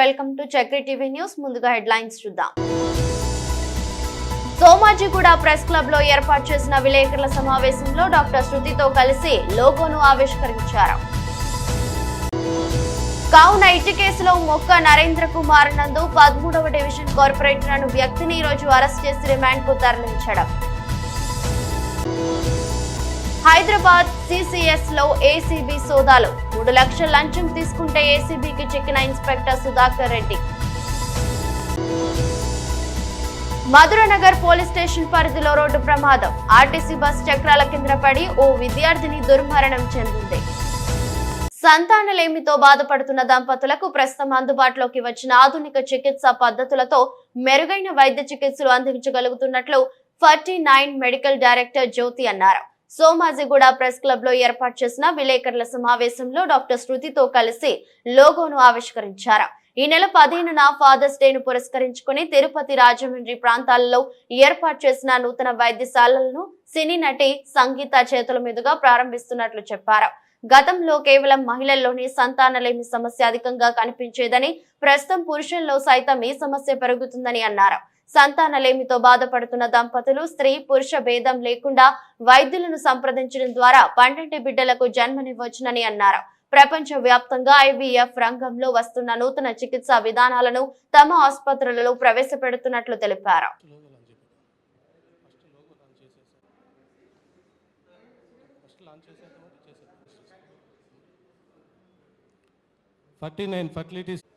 Welcome to Chakri TV news. ముందుగా headlines చూద్దాం. Somajiguda press క్లబ్లో ఏర్పాటు చేసిన విలేకరుల సమావేశంలో డాక్టర్ శృతితో కలిసి లోగోను ఆవిష్కరించారు. కావున ఇటు కేసులో మొక్క నరేంద్ర కుమార్ నందు పదమూడవ డివిజన్ కార్పొరేటర్ అను వ్యక్తిని ఈరోజు రోజు అరెస్ట్ చేసి రిమాండ్కు తరలించడం. హైదరాబాద్ సిసిఎస్లో ఏసీబీ సోదాలు. మూడు లక్షల లంచం తీసుకుంటే ఏసీబీకి చెక్కిన inspector Sudhakar Reddy. Madhuranagar police station పరిధిలో రోడ్డు ప్రమాదం. ఆర్టీసీ బస్ చక్రాల కింద పడి ఓ విద్యార్థిని దుర్మరణం చెందింది. సంతానలేమితో బాధపడుతున్న దంపతులకు ప్రస్తుతం అందుబాటులోకి వచ్చిన ఆధునిక చికిత్స పద్ధతులతో మెరుగైన వైద్య చికిత్సలు అందించగలుగుతున్నట్లు forty nine medical director Jyothi అన్నారు. సోమాజిగూడ ప్రెస్ క్లబ్లో ఏర్పాటు చేసిన విలేకరుల సమావేశంలో డాక్టర్ శృతితో కలిసి లోగోను ఆవిష్కరించారు. ఈ నెల పదిహేనున ఫాదర్స్ డేను పురస్కరించుకుని తిరుపతి రాజమండ్రి ప్రాంతాలలో ఏర్పాటు చేసిన నూతన వైద్యశాలలను సినీ నటి సంగీత చేతుల మీదుగా ప్రారంభిస్తున్నట్లు చెప్పారు. గతంలో కేవలం మహిళల్లోనే సంతానలేమి సమస్య అధికంగా కనిపించేదని ప్రస్తుతం పురుషుల్లో సైతం ఈ సమస్య పెరుగుతుందని అన్నారు. సంతానలేమితో బాధపడుతున్న దంపతులు స్త్రీ పురుష భేదం లేకుండా వైద్యులను సంప్రదించడం ద్వారా పండంటి బిడ్డలకు జన్మనివ్వచ్చునని అన్నారు. ప్రపంచ వ్యాప్తంగా ఐవీఎఫ్ రంగంలో వస్తున్న నూతన చికిత్సా విధానాలను తమ ఆసుపత్రులలో ప్రవేశపెడుతున్నట్లు తెలిపారు. ఫార్టీ నైన్ చెప్పండి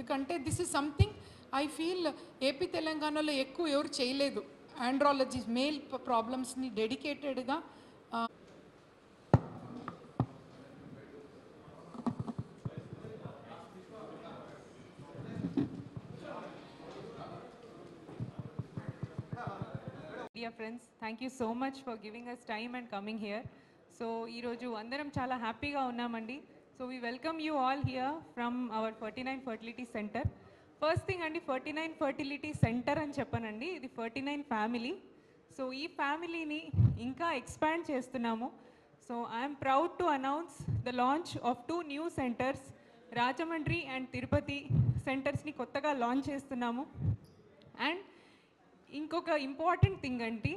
ఎందుకంటే this is something I feel AP తెలంగాణలో ఎక్కువ ఎవరు చేయలేదు. ఆండ్రాలజీ మేల్ ప్రాబ్లమ్స్ని డెడికేటెడ్గా dear friends thank you so much for giving us time and coming here so ఈరోజు అందరం చాలా హ్యాపీగా ఉన్నామండి. So we welcome you all here from our forty nine fertility centre first thing అండి ఫర్టీ నైన్ ఫర్టిలిటీ సెంటర్ అని చెప్పానండి. ఇది forty nine family so ఈ ఫ్యామిలీని ఇంకా ఎక్స్పాండ్ చేస్తున్నాము. So I'm proud to announce the launch of two new centres Rajahmundry and Tirupati సెంటర్స్ని కొత్తగా launch చేస్తున్నాము. అండ్ ఇంకొక ఇంపార్టెంట్ థింగ్ అంటే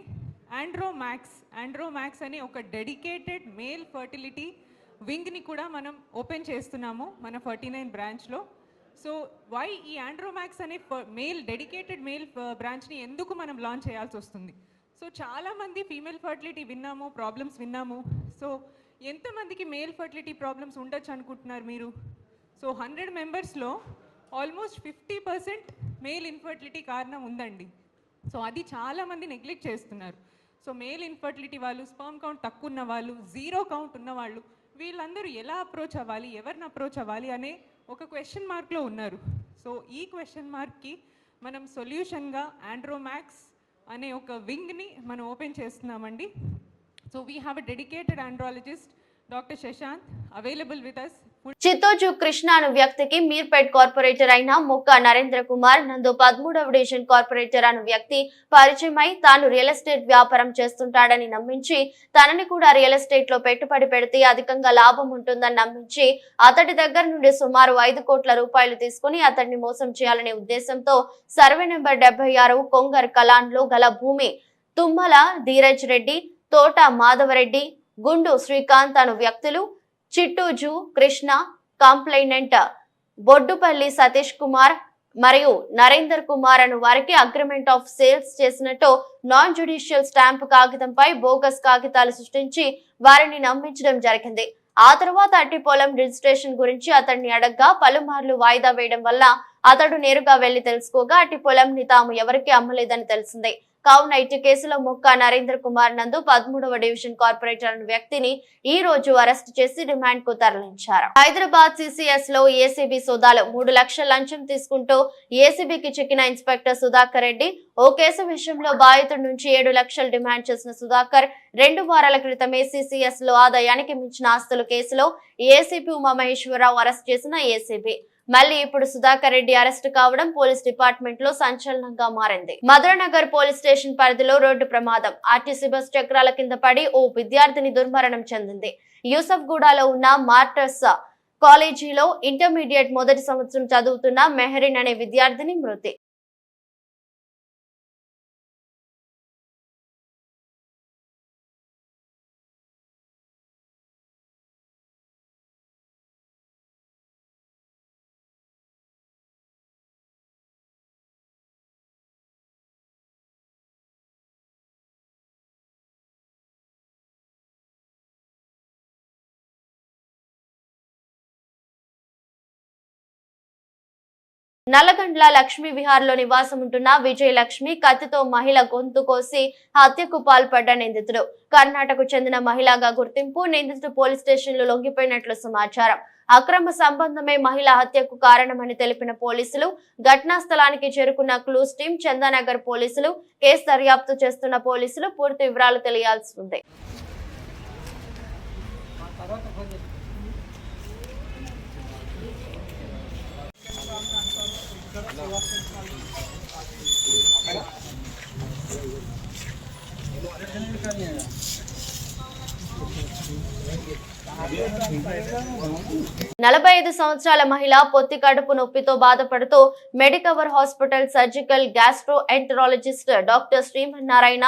ఆండ్రోమాక్స్ ఆండ్రోమాక్స్ అనే ఒక డెడికేటెడ్ మేల్ ఫర్టిలిటీ వింగ్ని కూడా మనం ఓపెన్ చేస్తున్నాము మన ఫర్టీ నైన్ బ్రాంచ్లో సో వై ఈ ఆండ్రోమాక్స్ అనే మేల్ డెడికేటెడ్ మేల్ బ్రాంచ్ని ఎందుకు మనం లాంచ్ చేయాల్సి వస్తుంది? సో చాలామంది ఫీమేల్ ఫర్టిలిటీ విన్నాము ప్రాబ్లమ్స్ విన్నాము. సో ఎంతమందికి మేల్ ఫర్టిలిటీ ప్రాబ్లమ్స్ ఉండొచ్చు అనుకుంటున్నారు మీరు? సో హండ్రెడ్ మెంబర్స్లో almost fifty percent male infertility కారణం ఉందండి. సో అది చాలామంది నెగ్లెక్ట్ చేస్తున్నారు. సో మేల్ ఇన్ఫర్టిలిటీ వాళ్ళు స్పర్మ్ కౌంట్ తక్కువ ఉన్న వాళ్ళు జీరో కౌంట్ ఉన్నవాళ్ళు వీళ్ళందరూ ఎలా అప్రోచ్ అవ్వాలి ఎవరిని అప్రోచ్ అవ్వాలి అనే ఒక క్వశ్చన్ మార్క్లో ఉన్నారు. సో ఈ క్వశ్చన్ మార్క్కి మనం సొల్యూషన్గా ఆండ్రోమాక్స్ అనే ఒక వింగ్ని మనం ఓపెన్ చేస్తున్నామండి. So we have a dedicated andrologist doctor Shashant available with us Full Krishna అను వ్యక్తికి మీర్పేట్ కార్పొరేటర్ అయిన ముక్క నరేంద్ర కుమార్ నందు పదమూడవ డివిజన్ కార్పొరేటర్ అను వ్యక్తి పరిచయమై తాను రియల్ ఎస్టేట్ వ్యాపారం చేస్తుంటాడని నమ్మించి తనని కూడా రియల్ ఎస్టేట్లో పెట్టుబడి పెడితే అధికంగా లాభం ఉంటుందని నమ్మించి అతడి దగ్గర నుండి సుమారు ఐదు కోట్ల రూపాయలు తీసుకుని అతడిని మోసం చేయాలనే ఉద్దేశంతో సర్వే నెంబర్ డెబ్బై ఆరు కొంగర్ కలాన్లో గల భూమి తుమ్మల ధీరజ్ రెడ్డి తోట మాధవరెడ్డి గుండు శ్రీకాంత్ అను వ్యక్తులు చిట్టూజు కృష్ణ కంప్లైనెంట్ బొడ్డుపల్లి సతీష్ కుమార్ మరియు నరేందర్ కుమార్ అను వారికి అగ్రిమెంట్ ఆఫ్ సేల్స్ చేసినట్టు నాన్ జ్యుడిషియల్ స్టాంప్ కాగితంపై బోగస్ కాగితాలు సృష్టించి వారిని నమ్మించడం జరిగింది. ఆ తర్వాత అట్టి పొలం రిజిస్ట్రేషన్ గురించి అతన్ని అడగ్గా పలుమార్లు వాయిదా వేయడం వల్ల అతడు నేరుగా వెళ్ళి తెలుసుకోగా అట్టి పొలంని తాము ఎవరికి అమ్మలేదని తెలిసింది. కావున ఇటు కేసులో ముక్క నరేంద్ర కుమార్ నందు పదమూడవ డివిజన్ కార్పొరేటర్ వ్యక్తిని ఈ రోజు అరెస్ట్ చేసి రిమాండ్కు తరలించారు. హైదరాబాద్ సిసిఎస్లో ఏసీబీ సోదాలు మూడు లక్షల లంచం తీసుకుంటూ ఏసీబీకి చిక్కిన ఇన్స్పెక్టర్ సుధాకర్ రెడ్డి ఓ కేసు విషయంలో బాధితుడి నుంచి ఏడు లక్షలు డిమాండ్ చేసిన సుధాకర్ రెండు వారాల క్రితమే సిసిఎస్లో ఆదాయానికి మించిన ఆస్తుల కేసులో ఏసీపీ ఉమామహేశ్వరరావు అరెస్ట్ చేసిన ఏసీబీ. మళ్ళీ ఇప్పుడు సుధాకర్ రెడ్డి అరెస్ట్ కావడం పోలీస్ డిపార్ట్మెంట్లో సంచలనంగా మారింది. మధురనగర్ పోలీస్ స్టేషన్ పరిధిలో రోడ్డు ప్రమాదం. ఆర్టీసీ బస్ చక్రాల కింద పడి ఓ విద్యార్థిని దుర్మరణం చెందింది. యూసఫ్ గూడలో ఉన్న మార్టర్స్ కాలేజీలో ఇంటర్మీడియట్ మొదటి సంవత్సరం చదువుతున్న మెహరిన్ అనే విద్యార్థిని మృతి. నల్లగండ్ల లక్ష్మీ విహార్లో నివాసముంటున్న నివాసం ఉంటున్న విజయలక్ష్మి కత్తితో మహిళ గొంతు కోసి హత్యకు పాల్పడ్డ నిందితుడు. కర్ణాటకకు చెందిన మహిళగా గుర్తింపు నిందితుడు పోలీస్ స్టేషన్లో లొంగిపోయినట్లు సమాచారం. అక్రమ సంబంధమే మహిళ హత్యకు కారణమని తెలిపిన పోలీసులు ఘటనా స్థలానికి చేరుకున్న క్లూస్ టీం చందానగర్ పోలీసులు కేసు దర్యాప్తు చేస్తున్న పోలీసులు పూర్తి వివరాలు తెలియాల్సి ఉంది. నలభై ఐదు సంవత్సరాల మహిళ పొత్తి కడుపు నొప్పితో బాధపడుతూ Medicover hospital surgical gastroenterologist doctor Srimannarayana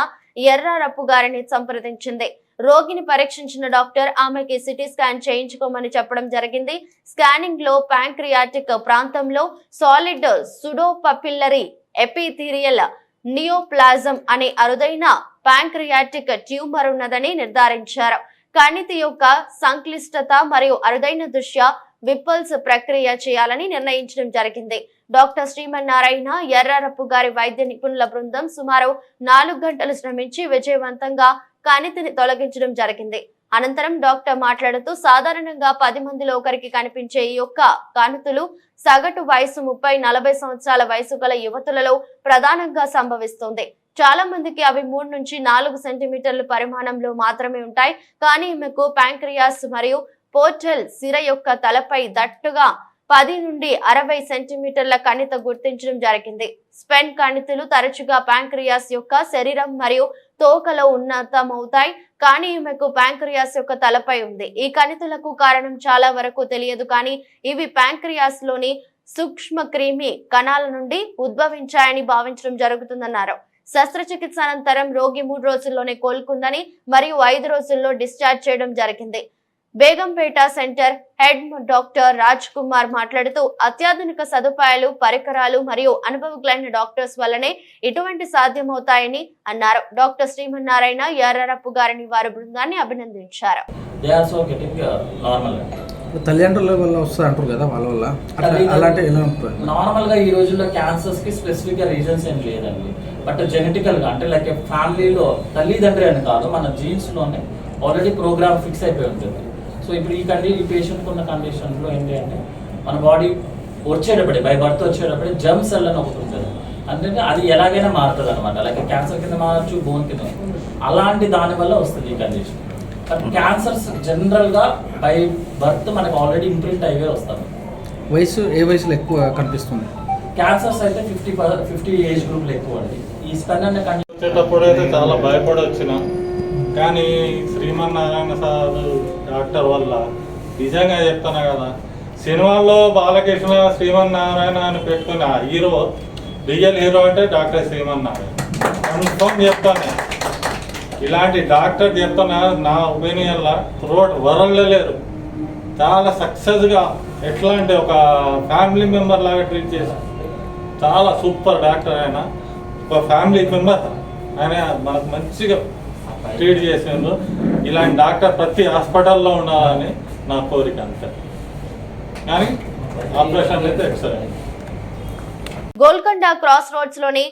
Errarappu గారిని సంప్రదించింది. రోగిని పరీక్షించిన డాక్టర్ ఆమెకి సిటీ స్కాన్ చేయించుకోమని చెప్పడం జరిగింది. స్కానింగ్లో ప్యాంక్రియాటిక్ ప్రాంతంలో సాలిడ్ సుడోపపిల్లరీ ఎపిథీరియల్ నియోప్లాజం అనే అరుదైన ప్యాంక్రియాటిక్ ట్యూమర్ ఉన్నదని నిర్ధారించారు. కణితి యొక్క సంక్లిష్టత మరియు అరుదైన దృష్ట్యా విప్పల్స్ ప్రక్రియ చేయాలని నిర్ణయించడం జరిగింది. డాక్టర్ శ్రీమన్నారాయణ ఎర్రారప్పు గారి వైద్య నిపుణుల బృందం సుమారు నాలుగు గంటలు శ్రమించి విజయవంతంగా కణితిని తొలగించడం జరిగింది. అనంతరం డాక్టర్ మాట్లాడుతూ సాధారణంగా పది మందిలో ఒకరికి కనిపించే ఈ యొక్క కణుతులు సగటు వయసు ముప్పై నలభై సంవత్సరాల వయసు గల యువతులలో ప్రధానంగా సంభవిస్తుంది. చాలా మందికి అవి మూడు నుంచి నాలుగు సెంటీమీటర్ల పరిమాణంలో మాత్రమే ఉంటాయి. కానీ ఈమెకు ప్యాంక్రియాస్ మరియు పోర్టల్ సిర యొక్క తలపై దట్టుగా పది నుండి అరవై సెంటీమీటర్ల కణిత గుర్తించడం జరిగింది. స్పెన్ కణితులు తరచుగా ప్యాంక్రియాస్ యొక్క శరీరం మరియు తోకలో ఉన్నతమవుతాయి. కానీ ఈమెకు ప్యాంక్రియాస్ యొక్క తలపై ఉంది. ఈ కణితులకు కారణం చాలా వరకు తెలియదు. కానీ ఇవి ప్యాంక్రియాస్లోని సూక్ష్మ క్రిమి కణాల నుండి ఉద్భవించాయని భావించడం జరుగుతుందన్నారు. శస్త్రచికిత్స అనంతరం రోగి మూడు రోజుల్లోనే కోలుకుందని మరియు ఐదు రోజుల్లో డిశ్చార్జ్ చేయడం జరిగింది. Begumpet centre head doctor Raj Kumar మాట్లాడుతూ అత్యాధునిక సదుపాయాలు పరికరాలు మరియు అనుభవజ్ఞులైన డాక్టర్స్ వల్లనే ఇటువంటి సాధ్యమవుతాయని అన్నారు. డాక్టర్ శ్రీమన్నారాయణ ఎర్రరప్పు గారిని వారి బృందాన్ని అభినందించారు. They are so getting normal ఇప్పుడు తల్లిదండ్రుల వల్ల వస్తుంది అంటారు కదా వాళ్ళ వల్ల? అట్లా తల్లిదండ్రులు- అలాంటి ఎలా ఉంటుంది? నార్మల్గా ఈ రోజుల్లో క్యాన్సర్స్కి స్పెసిఫిక్గా రీజన్స్ ఏం లేదండి. బట్ జెనెటికల్గా అంటే లైక్ ఫ్యామిలీలో తల్లిదండ్రి అని కాదు మన జీన్స్లోనే ఆల్రెడీ ప్రోగ్రామ్ ఫిక్స్ అయిపోయి ఉంటుంది. సో ఇప్పుడు ఈ కండి ఈ పేషెంట్ ఉన్న కండిషన్లో ఏంటి అంటే మన బాడీ వచ్చేటప్పుడే బై బర్త్ వచ్చేటప్పుడే జర్మ్ సెల్ అని ఒకటి ఉంటుంది. అంటే అది ఎలాగైనా మారుతుంది అనమాట లైక్ క్యాన్సర్ కింద మారచ్చు బోన్ కింద అలాంటి దాని వల్ల వస్తుంది ఈ కండిషన్ కానీ క్యాన్సర్స్ జనరల్గా బై బర్త్ మనకు ఆల్రెడీ ఇంప్రింట్ అయ్యే వస్తాయి. వయసు ఏ వయసులో ఎక్కువ కనిపిస్తుంది? క్యాన్సర్స్ అయితే ఫిఫ్టీ ఫిఫ్టీ ఏజ్ గ్రూప్లో ఎక్కువ అండి. ఈ స్పెన్ అనే కండిషన్ వచ్చేటప్పుడు అయితే చాలా భయపడి వచ్చినాం కానీ శ్రీమన్నారాయణ సార్ డాక్టర్ వల్ల నిజంగా చెప్తాను కదా సినిమాల్లో బాలకృష్ణ శ్రీమన్నారాయణ అని పెట్టుకున్న ఆ హీరో రియల్ హీరో అంటే డాక్టర్ శ్రీమన్నారాయణ. కన్ఫర్మ్ చెప్తాను. ఇలాంటి డాక్టర్ చెప్తున్నా నా ఒపీనియన్లో రోడ్ వరల్డ్లో లేరు. చాలా సక్సెస్గా ఎట్లా అంటే ఒక ఫ్యామిలీ మెంబర్ లాగా ట్రీట్ చేశారు. చాలా సూపర్ డాక్టర్ ఆయన. ఒక ఫ్యామిలీ మెంబర్. ఆయన మనకు మంచిగా ట్రీట్ చేసిండ్రు. ఇలాంటి డాక్టర్ ప్రతి హాస్పిటల్లో ఉండాలని నా కోరిక అంతే. కానీ ఆపరేషన్ అయితే ఎక్సలెంట్ గోల్కొండ క్రాస్ రోడ్స్లోని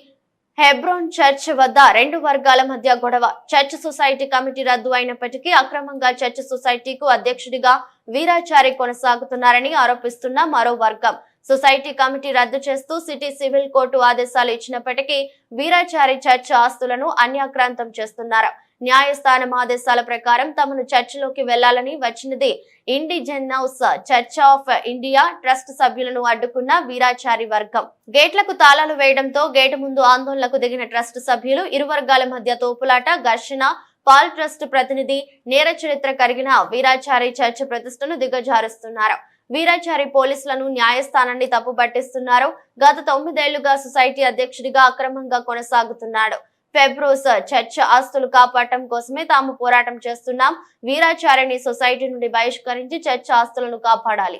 హెబ్రోన్ చర్చ్ వద్ద రెండు వర్గాల మధ్య గొడవ. చర్చ్ సొసైటీ కమిటీ రద్దు అయినప్పటికీ అక్రమంగా చర్చ్ సొసైటీకు అధ్యక్షుడిగా వీరాచారి కొనసాగుతున్నారని ఆరోపిస్తున్న మరో వర్గం. సొసైటీ కమిటీ రద్దు చేస్తూ సిటీ సివిల్ కోర్టు ఆదేశాలు ఇచ్చినప్పటికీ వీరాచారి చర్చ్ ఆస్తులను అన్యాక్రాంతం చేస్తున్నారు. న్యాయస్థానం ఆదేశాల ప్రకారం తమను చర్చిలోకి వెళ్ళాలని వచ్చినది indigenous church of India trust సభ్యులను అడ్డుకున్న వీరాచారి వర్గం. గేట్లకు తాళాలు వేయడంతో గేటు ముందు ఆందోళనకు దిగిన ట్రస్ట్ సభ్యులు ఇరు వర్గాల మధ్య తోపులాట ఘర్షణ పాల్ ట్రస్ట్ ప్రతినిధి నేర చరిత్ర కలిగిన వీరాచారి చర్చ్ ప్రతిష్టను దిగజారుస్తున్నారు. వీరాచారి పోలీసులను న్యాయస్థానాన్ని తప్పుపట్టిస్తున్నారు. గత తొమ్మిదేళ్ళుగా సొసైటీ అధ్యక్షుడిగా అక్రమంగా కొనసాగుతున్నాడు. పెబ్రూస్ చర్చ్ ఆస్తులు కాపాడటం కోసమే తాము పోరాటం చేస్తున్నాం. వీరాచారిని సొసైటీ నుండి బహిష్కరించి చర్చ్ ఆస్తులను కాపాడాలి.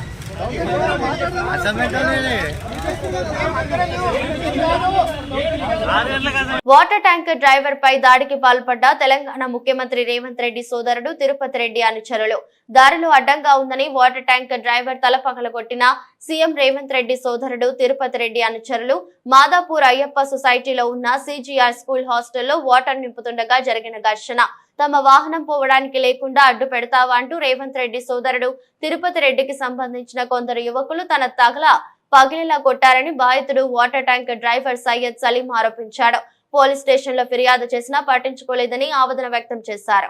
వాటర్ ట్యాంకర్ డ్రైవర్ పై దాడికి పాల్పడ్డ తెలంగాణ ముఖ్యమంత్రి రేవంత్ రెడ్డి సోదరుడు తిరుపతి రెడ్డి అనుచరులు. దారిలో అడ్డంగా ఉందని వాటర్ ట్యాంకర్ డ్రైవర్ తల పగలగొట్టిన సీఎం రేవంత్ రెడ్డి సోదరుడు తిరుపతి రెడ్డి అనుచరులు. మాదాపూర్ అయ్యప్ప సొసైటీలో ఉన్న సిజిఆర్ స్కూల్ హాస్టల్లో వాటర్ నింపుతుండగా జరిగిన ఘర్షణ. తమ వాహనం పోవడానికి లేకుండా అడ్డు పెడతావా అంటూ రేవంత్ రెడ్డి సోదరుడు తిరుపతి రెడ్డికి సంబంధించిన కొందరు యువకులు తన తగల పగిలిలా కొట్టారని బాధితుడు water tanker driver Syed Saleem ఆరోపించాడు. Police స్టేషన్లో ఫిర్యాదు చేసినా పట్టించుకోలేదని ఆవేదన వ్యక్తం చేశారు.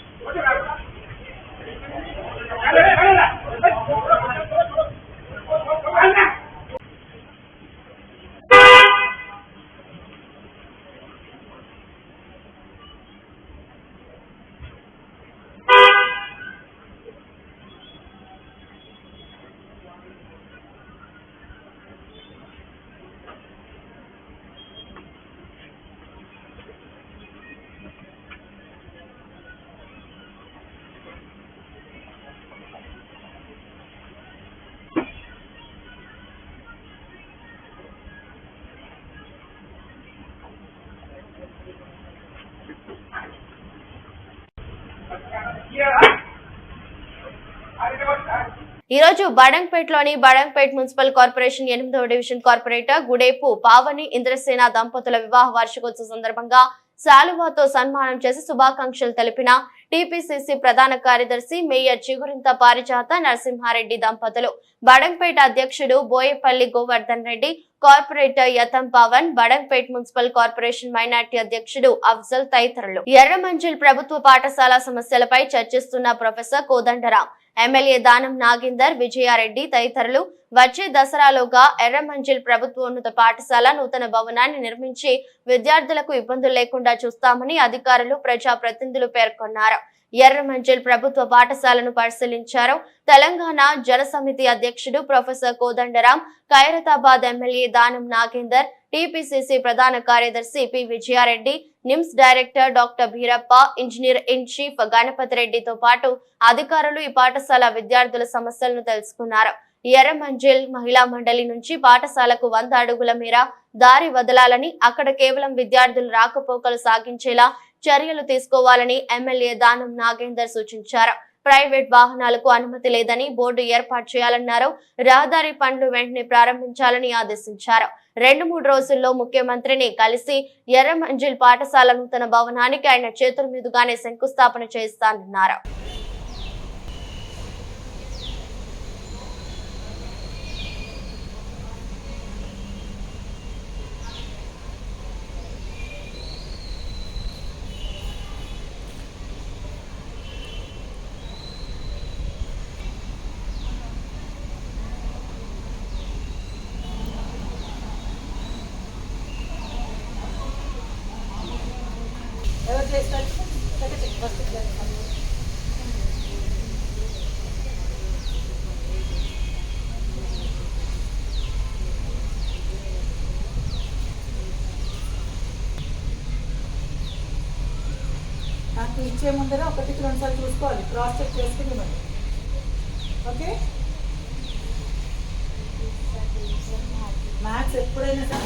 ఈ రోజు బడంగ్పేట్లోని బడంగ్పేట్ మున్సిపల్ కార్పొరేషన్ ఎనిమిదవ డివిజన్ కార్పొరేటర్ గుడేపు పావని ఇంద్రసేన దంపతుల వివాహ వార్షికోత్సవ సందర్భంగా శాలువాతో సన్మానం చేసి శుభాకాంక్షలు తెలిపిన టీపీసీసీ ప్రధాన కార్యదర్శి మేయర్ చిగురింత పారిజాత నరసింహారెడ్డి దంపతులు. బడంపేట అధ్యక్షుడు Boyapalli Govardhan Reddy corporator Yatham Pavan Badampet municipal corporation minority అధ్యక్షుడు అఫ్జల్ తదితరులు. ఎర్రమంజిల్ ప్రభుత్వ పాఠశాల సమస్యలపై చర్చిస్తున్న ప్రొఫెసర్ కోదండరాం. ఎమ్మెల్యే దానం నాగేందర్ విజయారెడ్డి తదితరులు వచ్చే దసరాలోగా ఎర్రమంజిల్ ప్రభుత్వోన్నత పాఠశాల నూతన భవనాన్ని నిర్మించి విద్యార్థులకు ఇబ్బందులు లేకుండా చూస్తామని అధికారులు ప్రజాప్రతినిధులు పేర్కొన్నారు. ఎర్రమంజిల్ ప్రభుత్వ పాఠశాలను పరిశీలించారు. తెలంగాణ జనసమితి అధ్యక్షుడు professor Kodandaram Khairatabad MLA Danam Nagender TPCC ప్రధాన కార్యదర్శి P Vijayareddy NIMS director doctor Bheerappa engineer in chief Ganapathi రెడ్డితో పాటు అధికారులు ఈ పాఠశాల విద్యార్థుల సమస్యలను తెలుసుకున్నారు. ఎర్రమంజిల్ మహిళా మండలి నుంచి పాఠశాలకు వంద అడుగుల మేర దారి వదలాలని అక్కడ కేవలం విద్యార్థులు రాకపోకలు సాగించేలా చర్యలు తీసుకోవాలని ఎమ్మెల్యే దానం నాగేందర్ సూచించారు. ప్రైవేట్ వాహనాలకు అనుమతి లేదని బోర్డు ఏర్పాటు చేయాలన్నారు. రహదారి పనులు వెంటనే ప్రారంభించాలని ఆదేశించారు. రెండు మూడు రోజుల్లో ముఖ్యమంత్రిని కలిసి ఎర్రమంజిల్ పాఠశాల నూతన భవనానికి ఆయన చేతుల మీదుగానే శంకుస్థాపన చేస్తానన్నారు. నాకు ఇచ్చే ముందర ఒకటి రెండుసార్లు చూసుకోవాలి. క్రాస్ చెక్ చేసుకుని ఇవ్వండి ఓకే మ్యాథ్స్ ఎప్పుడైనా సరే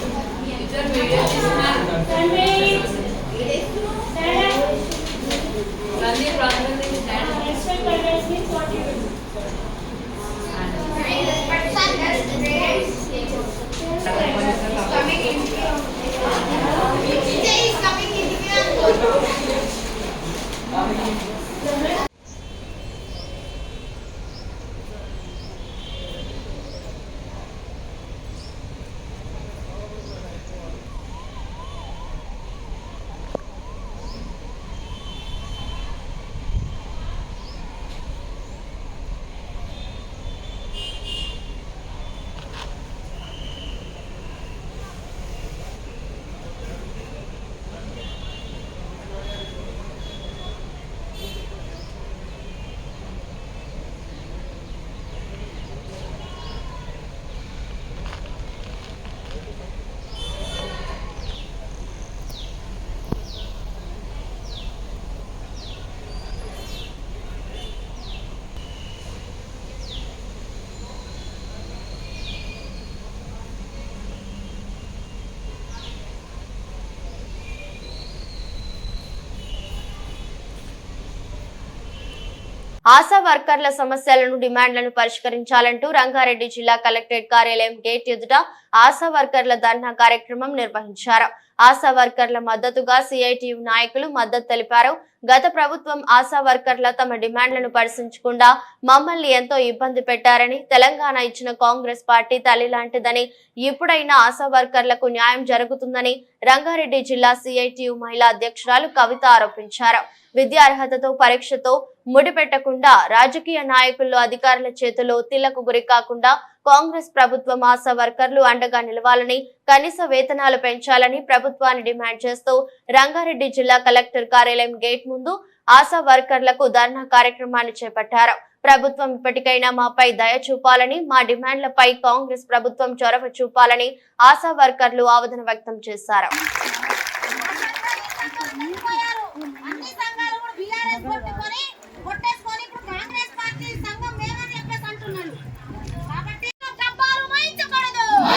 ఆశా వర్కర్ల సమస్యలను డిమాండ్లను పరిష్కరించాలంటూ రంగారెడ్డి జిల్లా కలెక్టరేట్ కార్యాలయం గేట్ ఎదుట ఆశా వర్కర్ల ధర్నా కార్యక్రమం నిర్వహించారు. ఆశా వర్కర్ల మద్దతుగా సిఐటియు నాయకులు మద్దతు తెలిపారు. గత ప్రభుత్వం ఆశా వర్కర్ల తమ డిమాండ్లను పరిశీలించకుండా మమ్మల్ని ఎంతో ఇబ్బంది పెట్టారని తెలంగాణ ఇచ్చిన కాంగ్రెస్ పార్టీ తల్లి లాంటిదని ఇప్పుడైనా ఆశా వర్కర్లకు న్యాయం జరుగుతుందని రంగారెడ్డి జిల్లా సిఐటియు మహిళా అధ్యక్షురాలు కవిత ఆరోపించారు. విద్యా అర్హతతో పరీక్షతో ముడిపెట్టకుండా రాజకీయ నాయకుల్లో అధికారుల చేతిలో ఒత్తిళ్ళకు గురి కాకుండా కాంగ్రెస్ ప్రభుత్వం ఆశా వర్కర్లు అండగా నిలవాలని కనీస వేతనాలు పెంచాలని ప్రభుత్వాన్ని డిమాండ్ చేస్తూ రంగారెడ్డి జిల్లా కలెక్టర్ కార్యాలయం గేట్ ముందు ఆశా వర్కర్లకు ధర్నా కార్యక్రమాన్ని చేపట్టారు. ప్రభుత్వం ఇప్పటికైనా మాపై దయ చూపాలని మా డిమాండ్లపై కాంగ్రెస్ ప్రభుత్వం చొరవ చూపాలని ఆశా వర్కర్లు ఆవేదన వ్యక్తం చేశారు.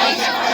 Thank you.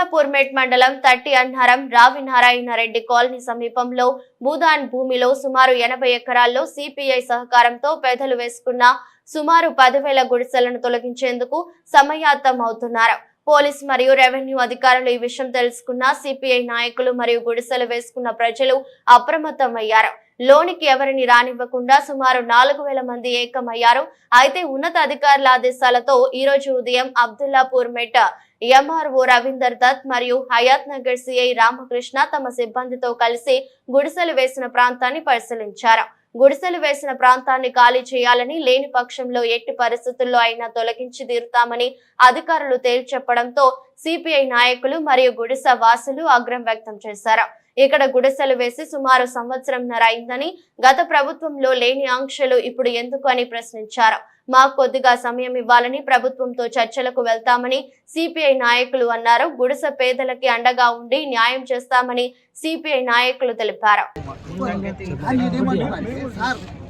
అబ్దుల్లాపూర్ మండలం తట్టి అన్నారం రావి నారాయణరెడ్డి కాలనీ సమీపంలో భూదాన్ భూమిలో సుమారు ఎనభై ఎకరాల్లో సిపిఐ సహకారంతో పేదలు వేసుకున్న సుమారు పదివేల గుడిసెలను తొలగించేందుకు సమాయత్తం అవుతున్నారు పోలీస్ మరియు రెవెన్యూ అధికారులు ఈ విషయం తెలుసుకున్న సిపిఐ నాయకులు మరియు గుడిసెలు వేసుకున్న ప్రజలు అప్రమత్తమయ్యారు. లోనికి ఎవరిని రానివ్వకుండా సుమారు నాలుగు వేల మంది ఏకమయ్యారు. అయితే ఉన్నత అధికారుల ఆదేశాలతో ఈ రోజు ఉదయం అబ్దుల్లాపూర్ మెట్ ఎంఆర్ఓ రవీందర్ దత్ మరియు హయాత్ నగర్ సిఐ రామకృష్ణ తమ సిబ్బందితో కలిసి గుడిసెలు వేసిన ప్రాంతాన్ని పరిశీలించారు. గుడిసెలు వేసిన ప్రాంతాన్ని ఖాళీ చేయాలని లేని పక్షంలో ఎట్టి పరిస్థితుల్లో అయినా తొలగించి తీరుతామని అధికారులు తేల్చెప్పడంతో సిపిఐ నాయకులు మరియు గుడిసె వాసులు ఆగ్రహం వ్యక్తం చేశారు. ఇక్కడ గుడిసెలు వేసి సుమారు సంవత్సరంన్నర అయిందని గత ప్రభుత్వంలో లేని ఆంక్షలు ఇప్పుడు ఎందుకు అని ప్రశ్నించారు. మాకు కొద్దిగా సమయం ఇవ్వాలని ప్రభుత్వంతో చర్చలకు వెళ్తామని సిపిఐ నాయకులు అన్నారు గుడిసె పేదలకి అండగా ఉండి న్యాయం చేస్తామని సిపిఐ నాయకులు తెలిపారు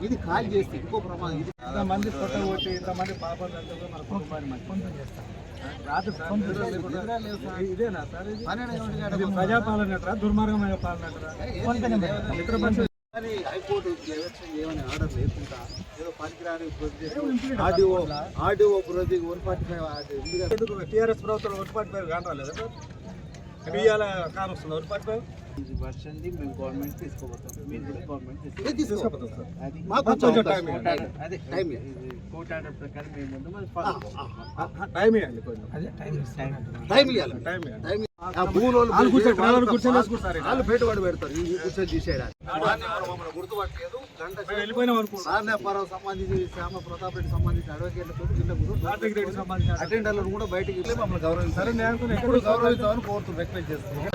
ఇది కాల్ చేస్తే ఇంకో ప్రమాదం ఇది ఇంతమంది పొట్ట కొట్టి ఇంతమంది పాపం మన కుటుంబాన్ని మంచి చేస్తాం ఇదేనా సార్ ఇది ప్రజాపాలన దుర్మార్గమైన పాలన ఇతర మంచి హైకోర్టు ఎలక్షన్ చేయమని ఆర్డర్ లేకుండా ఏదో పనికిరాని RDO RDO procedure one forty five TRS ప్రభుత్వం వన్ ఫార్టీ ఫైవ్ కాని రాలేదు ఇవాళ కాని వస్తుంది వన్ ఫార్టీ ఫైవ్? ఇది వర్షన్ది మేము గవర్నమెంట్ తీసుకోబోతాం మీరు కూడా గవర్నమెంట్ తీసుకోపోతాం. సార్. అది మాకు కొంచెం టైం. ఆర్డర్ అదే టైం ఇది కోర్ట్ ఆర్డర్ ప్రకారం మేము ముందు మరి follow చేస్తాం. టైం ఇవ్వండి కొంచెం. టైం టైం ఇవ్వాలి. టైం టైం ఆ భూములు వాళ్ళు పెట్టుబడి పెడతారు. ఈ కూర్చొని తీసేయడానికి. గుర్తుపట్టలేదు సంబంధించి శ్యామ ప్రతాప్ రెడ్డి సంబంధించి అడ్వకేట్లతో అటెండర్లను కూడా బయటికి మమ్మల్ని గౌరవించారు నేను ఎప్పుడు గౌరవించామని కోరుతూ రిక్వెస్ట్ చేస్తున్నాను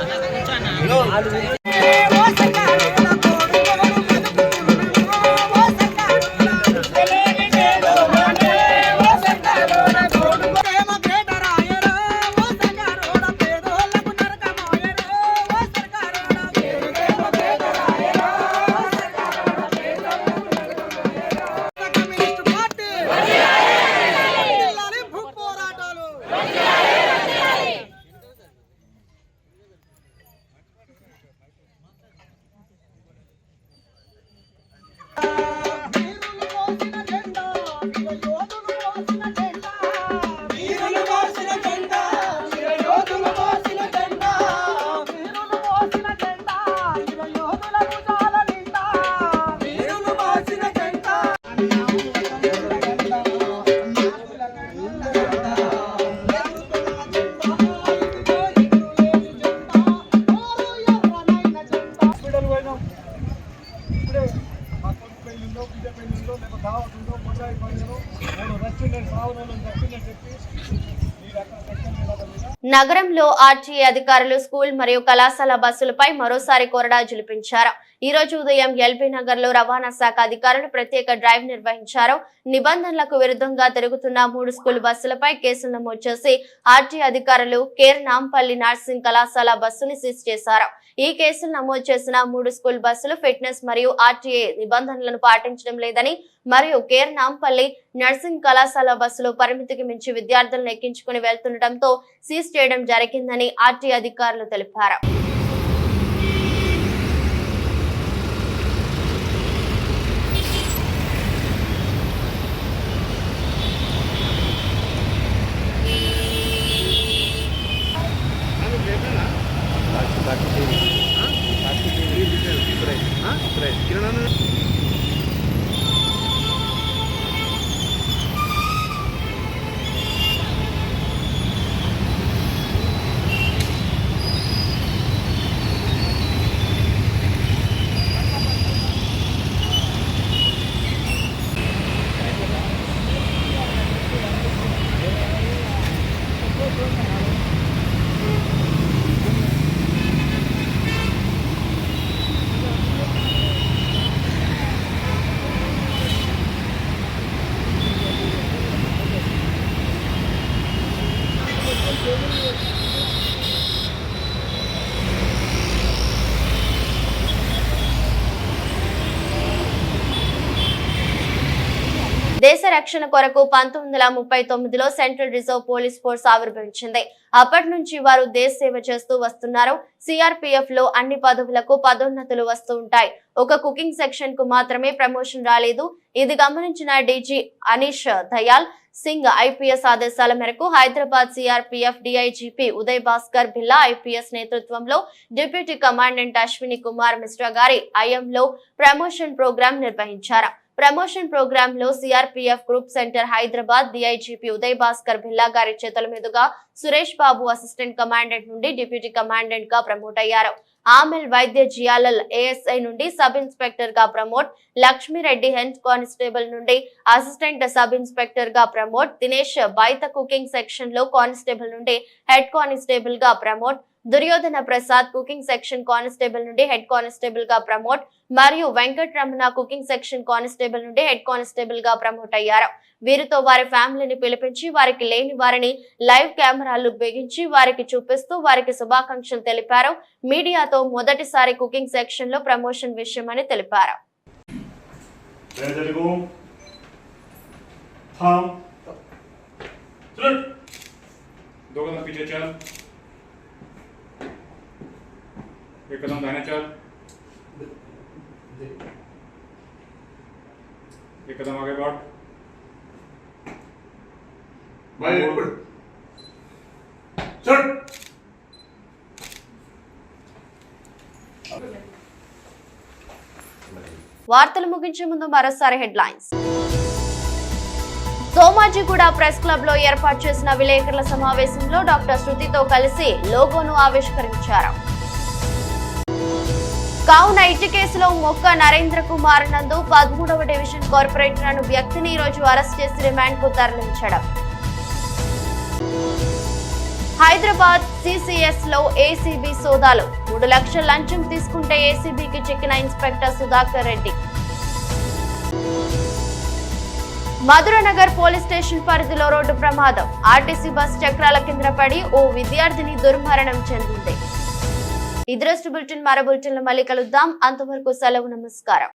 నగరంలో ఆర్టీఏ అధికారులు స్కూల్ మరియు కళాశాల బస్సులపై మరోసారి కొరడా జులిపించారు ఈ రోజు ఉదయం ఎల్బీ నగర్లో రవాణా శాఖ అధికారులు ప్రత్యేక డ్రైవ్ నిర్వహించారు. నిబంధనలకు విరుద్ధంగా తిరుగుతున్న మూడు స్కూల్ బస్సులపై కేసులు నమోదు చేసి ఆర్టీఏ అధికారులు కేర్ నాంపల్లి నర్సింగ్ కళాశాల బస్సుని సీజ్ చేశారు. ఈ కేసులు నమోదు చేసిన మూడు స్కూల్ బస్సులు ఫిట్నెస్ మరియు ఆర్టీఏ నిబంధనలను పాటించడం లేదని మరియు కేర్ నాంపల్లి నర్సింగ్ కళాశాల బస్సులో పరిమితికి మించి విద్యార్థులను ఎక్కించుకుని వెళ్తుండటంతో సీజ్ చేయడం జరిగిందని ఆర్టీ అధికారులు తెలిపారు. రక్షణ కొరకు పంతొమ్మిది వందల ముప్పై తొమ్మిదిలో సెంట్రల్ రిజర్వ్ పోలీస్ ఫోర్స్ ఆవిర్భవించింది. అప్పటి నుంచి వారు దేశ సేవ చేస్తూ వస్తున్నారు. సిఆర్పిఎఫ్లో అన్ని పదవులకు పదోన్నతులు వస్తూ ఉంటాయి. ఒక కుకింగ్ సెక్షన్కు మాత్రమే ప్రమోషన్ రాలేదు. ఇది గమనించిన డీజీ అనీష్ దయాల్ సింగ్ ఐపీఎస్ ఆదేశాల మేరకు Hyderabad CRPF DIGP Uday Bhaskar Billa IPS నేతృత్వంలో డిప్యూటీ కమాండెంట్ అశ్విని కుమార్ మిశ్రా గారి ఐఎంలో ప్రమోషన్ ప్రోగ్రాం నిర్వహించారు. ప్రమోషన్ ప్రోగ్రామ్లో CRPF group centre Hyderabad DIGP Uday Bhaskar Bhilla గారి చేతుల మీదుగా సురేష్ బాబు అసిస్టెంట్ కమాండెంట్ నుండి డిప్యూటీ కమాండెంట్గా ప్రమోట్ అయ్యారు. ఆమెల్ వైద్య జియాలల్ ఏఎస్ఐ నుండి సబ్ ఇన్స్పెక్టర్గా ప్రమోట్ లక్ష్మీరెడ్డి హెల్త్ కానిస్టేబుల్ నుండి అసిస్టెంట్ సబ్ ఇన్స్పెక్టర్గా ప్రమోట్ దినేష్ బైత కుకింగ్ సెక్షన్లో కానిస్టేబుల్ నుండి head కానిస్టేబుల్గా promote Duryodhana Prasad cooking section constable నుండి హెడ్ కానిస్టేబుల్గా ప్రమోట్ మరియు వెంకటరమణ కుకింగ్ సెక్షన్ కానిస్టేబుల్ నుండి హెడ్ కానిస్టేబుల్గా ప్రమోట్ అయ్యారు వీరితో వారి ఫ్యామిలీని పిలిపించి వారికి లేని వారిని లైవ్ కెమెరాలు బిగించి వారికి చూపిస్తూ వారికి శుభాకాంక్షలు తెలిపారు మీడియాతో మొదటిసారి కుకింగ్ సెక్షన్లో ప్రమోషన్ విషయమని తెలిపారు తెలుగు थांब चल दोघांना पीछे चल एक कदम दाहिने चल एक कदम आगे बढ़ चल వార్తలు ముగించే ముందు మరోసారి హెడ్లైన్స్ సోమాజిగూడ ప్రెస్ క్లబ్ లో ఏర్పాటు చేసిన విలేకరుల సమావేశంలో డాక్టర్ శృతితో కలిసి లోగోను ఆవిష్కరించారు కావున ఇటు కేసులో మొక్క నరేంద్ర కుమార్ నందు పదమూడవ డివిజన్ కార్పొరేటర్ అను వ్యక్తిని ఈ రోజు అరెస్ట్ చేసి రిమాండ్కు తరలించడం. హైదరాబాద్ సిసిఎస్లో ఏసీబీ సోదాలు. మూడు లక్షల లంచం తీసుకుంటే ఏసీబీకి చిక్కిన inspector Sudhakar Reddy. Madhuranagar police station పరిధిలో రోడ్డు ప్రమాదం. ఆర్టీసీ బస్ చక్రాల కింద పడి ఓ విద్యార్థిని దుర్మరణం చెందింది. ఇద్దరస్ట్ బులెటిన్ మరో బులెటిన్ మళ్ళీ కలుద్దాం. అంతవరకు సెలవు నమస్కారం.